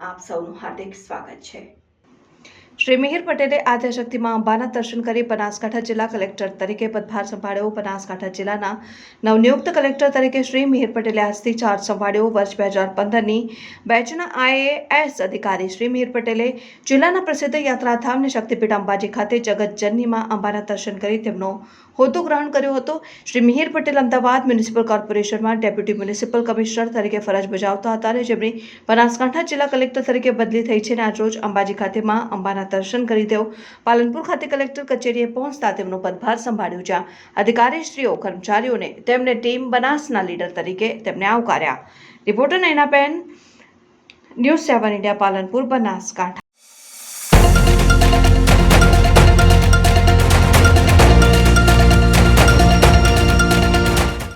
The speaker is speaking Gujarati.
આપ સૌનું હાર્દિક સ્વાગત છે. શ્રી મિહિર પટેલે આદ્યશક્તિમાં અંબાના દર્શન કરી બનાસકાંઠા જિલ્લા કલેક્ટર તરીકે પદભાર સંભાળ્યો. બનાસકાંઠા જિલ્લાના નવનિયુક્ત કલેક્ટર તરીકે શ્રી મિહિર પટેલે આજથી ચાર્જ સંભાળ્યો. વર્ષ બે હજાર પંદરની બેચના આઈએએસ અધિકારી શ્રી મિહિર પટેલે જિલ્લાના પ્રસિદ્ધ યાત્રાધામ શક્તિપીઠ અંબાજી ખાતે જગતજનનીમાં અંબાના દર્શન કરી તેમનો હોદ્દો ગ્રહણ કર્યો હતો. શ્રી મિહિર પટેલ અમદાવાદ મ્યુનિસિપલ કોર્પોરેશનમાં ડેપ્યુટી મ્યુનિસિપલ કમિશનર તરીકે ફરજ બજાવતા હતા અને જેમની બનાસકાંઠા જિલ્લા કલેક્ટર તરીકે બદલી થઈ છે અને આજરોજ અંબાજી ખાતેમાં અંબાના દર્શન કરી તેઓ પાલનપુર ખાતે કલેક્ટર કચેરીએ પહોંચતા તેમનો પદભાર સંભાળ્યો, જ્યાં અધિકારીશ્રીઓ કર્મચારીઓને તેમને ટીમ બનાસના લીડર તરીકે તેમને આવકાર્યા. Reporter Nainaben news seven India Palanpur, Banaskantha.